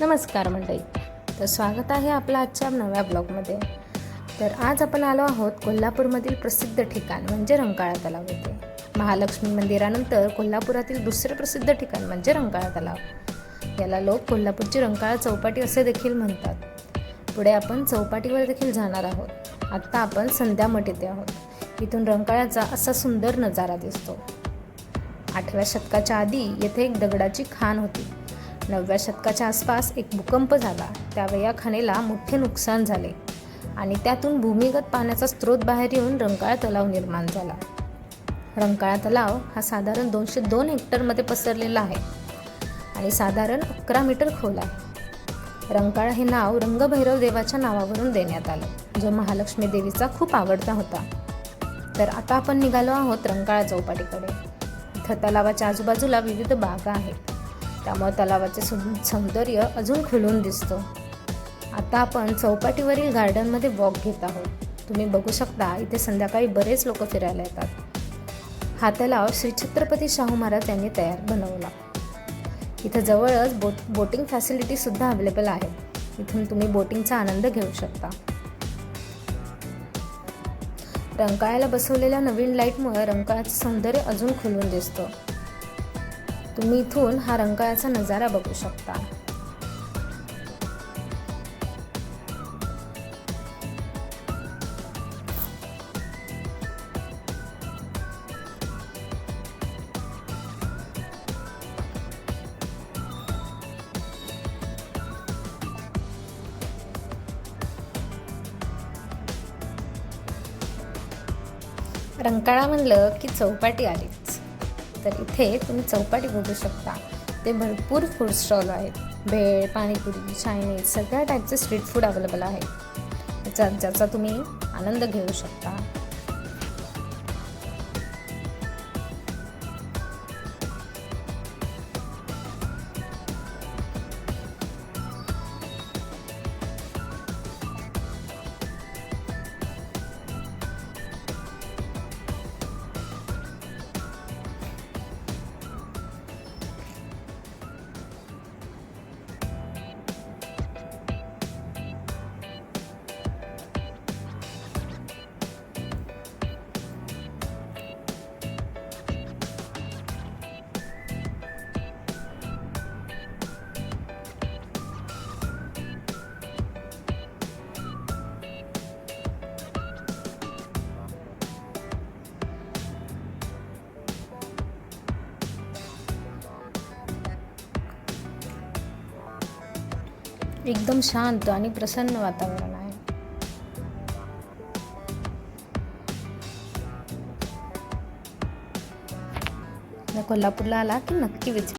नमस्कार मंडळी. तर स्वागत आहे आपल्या आजच्या नव्या ब्लॉगमध्ये. तर आज आपण आलो आहोत कोल्हापूरमधील प्रसिद्ध ठिकाण म्हणजे रंकाळा तलाव येथे. महालक्ष्मी मंदिरानंतर कोल्हापुरातील दुसरे प्रसिद्ध ठिकाण म्हणजे रंकाळा तलाव. याला लोक कोल्हापूरची रंकाळा चौपाटी असे देखील म्हणतात. पुढे आपण चौपाटीवर देखील जाणार आहोत. आत्ता आपण संध्यामठ येथे आहोत. इथून रंकाळ्याचा असा सुंदर नजारा दिसतो. आठव्या शतकाच्या आधी येथे एक दगडाची खाण होती. नवव्या शतकाच्या आसपास एक भूकंप झाला. त्यावेळी या खाणीला मोठे नुकसान झाले आणि त्यातून भूमिगत पाण्याचा स्रोत बाहेर येऊन रंकाळा तलाव निर्माण झाला. रंकाळा तलाव हा साधारण दोनशे दोन हेक्टरमध्ये पसरलेला आहे आणि साधारण अकरा मीटर खोल आहे. रंकाळा हे नाव रंगभैरव देवाच्या नावावरून देण्यात आलं जो महालक्ष्मी देवीचा खूप आवडता होता. तर आता आपण निघालो आहोत रंकाळा चौपाटीकडे. इथं तलावाच्या आजूबाजूला विविध बागा आहेत. त्यामुळे तलावाचे सु सौंदर्य अजून खुलून दिसतं. आता आपण चौपाटीवरील गार्डनमध्ये वॉक घेत आहोत. तुम्ही बघू शकता इथे संध्याकाळी बरेच लोक फिरायला येतात. हा तलाव श्री छत्रपती शाहू महाराज यांनी तयार बनवला. इथं जवळच बोट बोटिंग फॅसिलिटीसुद्धा अवेलेबल आहेत इथून तुम्ही बोटिंगचा आनंद घेऊ शकता. रंकाळ्याला बसवलेल्या नवीन लाईटमुळे रंकाळाचं सौंदर्य अजून खुलून दिसतं. तुम्ही इथून हा रंकाळाचा नजारा बघू शकता. रंकाळा म्हणलं की चौपाटी आलीच. तर इथे तुम्ही चौपाटी बघू शकता. ते भरपूर फूड स्टॉल आहेत. भेळ पाणीपुरी चायनीज सगळ्या टाईपचे स्ट्रीट फूड अवेलेबल आहेत. ज्या ज्याचा तुम्ही आनंद घेऊ शकता. एकदम शांत आणि प्रसन्न वातावरण आहे. कोल्हापूरला आला की नक्की विचार